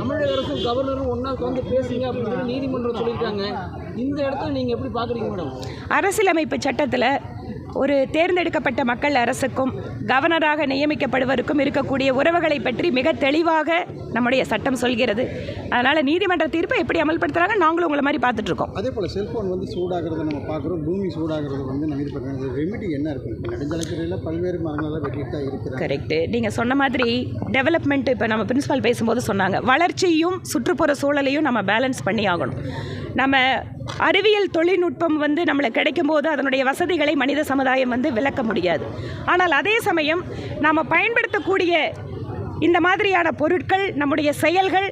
தமிழக அரசும் கவர்னரும் ஒன்றா வந்து பேசுங்க அப்படின்னு நீதிமன்றம் சொல்லியிருக்காங்க. இந்த இடத்துல நீங்கள் எப்படி பார்க்குறீங்க மேடம் அரசியலமைப்பு சட்டத்தில் ஒரு தேர்ந்தெடுக்கப்பட்ட மக்கள் அரசுக்கும் கவர்னராக நியமிக்கப்படுவருக்கும் இருக்கக்கூடிய உறவுகளை பற்றி மிக தெளிவாக நம்முடைய சட்டம் சொல்கிறது. அதனால் நீதிமன்ற தீர்ப்பை எப்படி அமல்படுத்துகிறாங்க நாங்களும் உங்களை மாதிரி பார்த்துட்டு இருக்கோம் அதே போல் செல்ஃபோன் வந்து சூடாகிறத நம்ம பார்க்குறோம். பூமி சூடாகிறது வந்து நம்ம இது பார்க்குறோம் ரெமெடி என்ன இருக்கும் நெடுஞ்சாலைத்துறையில் பல்வேறு மரங்களெல்லாம் வெட்டிட்டு தான் இருக்கிறாங்க. கரெக்டு நீங்கள் சொன்ன மாதிரி டெவலப்மெண்ட் இப்போ நம்ம பிரின்சிபால் பேசும்போது சொன்னாங்க. வளர்ச்சியும் சுற்றுப்புற சூழலையும் நம்ம பேலன்ஸ் பண்ணி ஆகணும். நம்ம அறிவியல் தொழில்நுட்பம் வந்து நம்மளுக்கு கிடைக்கும்போது அதனுடைய வசதிகளை மனித சமுதாயம் வந்து விளக்க முடியாது. ஆனால் அதே சமயம் நாம் பயன்படுத்தக்கூடிய இந்த மாதிரியான பொருட்கள் நம்முடைய செயல்கள்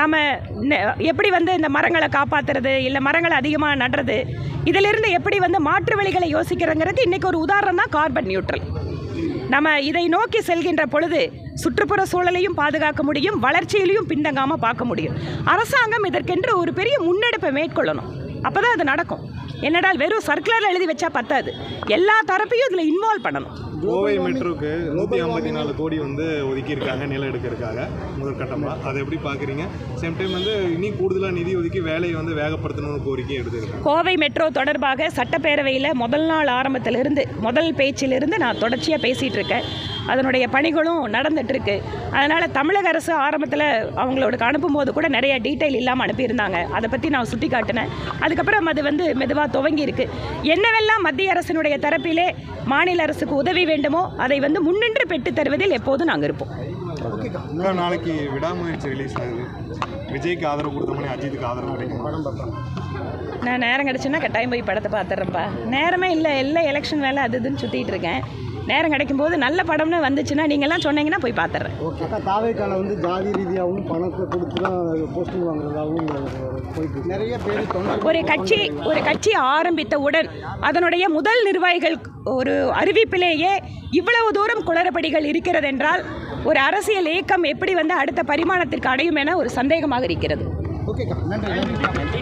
நம்ம எப்படி வந்து இந்த மரங்களை காப்பாற்றுறது இல்லை மரங்களை அதிகமாக நடுறது இதிலிருந்து எப்படி வந்து மாற்று வழிகளை யோசிக்கிறங்கிறது இன்றைக்கி ஒரு உதாரணம் தான் கார்பன் நியூட்ரல் நம்ம இதை நோக்கி செல்கின்ற பொழுது சுற்றுப்புற சூழலையும் பாதுகாக்க முடியும் வளர்ச்சியிலையும் பின்தங்காமல் பார்க்க முடியும். அரசாங்கம் இதற்கென்று ஒரு பெரிய முன்னெடுப்பை மேற்கொள்ளணும். அப்போ தான் அது நடக்கும். என்னடால் வெறும் சர்க்குலர் எழுதி வச்சா பத்தாது. எல்லா தரப்பையும் இதில் இன்வால்வ் பண்ணணும். கோவை மெட்ரோக்கு நூற்றி ஐம்பத்தி நாலு கோடி வந்து ஒதுக்கியிருக்காங்க நிலம் எடுக்கிறதுக்காக முதற்கட்டமாக அதை எப்படி பார்க்குறீங்க? சேம் டைம் வந்து இனி கூடுதலாக நிதி ஒதுக்கி வேலையை வந்து வேகப்படுத்தணும்னு கோரிக்கை எடுத்திருக்காங்க. கோவை மெட்ரோ தொடர்பாக சட்டப்பேரவையில் முதல் நாள் ஆரம்பத்திலிருந்து முதல் பேச்சிலிருந்து நான் தொடர்ச்சியாக பேசிகிட்டு இருக்கேன். அதனுடைய பணிகளும் நடந்துட்டு இருக்கு அதனால் தமிழக அரசு ஆரம்பத்தில் அவங்களோட அனுப்பும்போது கூட நிறைய டீட்டெயில் இல்லாமல் அனுப்பியிருந்தாங்க. அதை பற்றி நான் சுட்டி காட்டினேன் அதுக்கப்புறம் அது வந்து மெதுவாக துவங்கி இருக்கு என்னவெல்லாம் மத்திய அரசினுடைய தரப்பிலே மாநில அரசுக்கு உதவி வேண்டுமோ அதை வந்து முன்னின்று பெற்றுத் தருவதில் எப்போதும் நாங்கள் இருப்போம். நாளைக்கு விடாமுயற்சி ரிலீஸ் ஆகுது. விஜய்க்கு ஆதரவு கொடுத்த மாதிரி அஜித்துக்கு ஆதரவு கிடைக்கும்? படம் நான் நேரம் கிடச்சுன்னா கட்டாயம் போய் படத்தை பார்த்துட்றேன்ப்பா. நேரமே இல்லை எல்லாம் எலெக்ஷன் வேலை அது இதுன்னு சுற்றிட்டு இருக்கேன். நேரம் கிடைக்கும்போது நல்ல படம்னு வந்துச்சுன்னா நீங்கள்லாம் சொன்னீங்கன்னா போய் பார்த்துட்றேன் ஓகே தாவேக்கால வந்து ஜாதி ரீதியாகவும் பணத்தை கொடுத்து தான் போஸ்டிங் வாங்குறதாகவும். நிறைய பேர் ஒரு கட்சி ஒரு கட்சி ஆரம்பித்தவுடன் அதனுடைய முதல் நிர்வாகிகள் ஒரு அறிவிப்பிலேயே இவ்வளவு தூரம் குளறுபடிகள் இருக்கிறது என்றால் ஒரு அரசியல் இயக்கம் எப்படி வந்து அடுத்த பரிமாணத்திற்கு அடையும் என ஒரு சந்தேகமாக இருக்கிறது. ஓகேக்கா நன்றி நன்றி.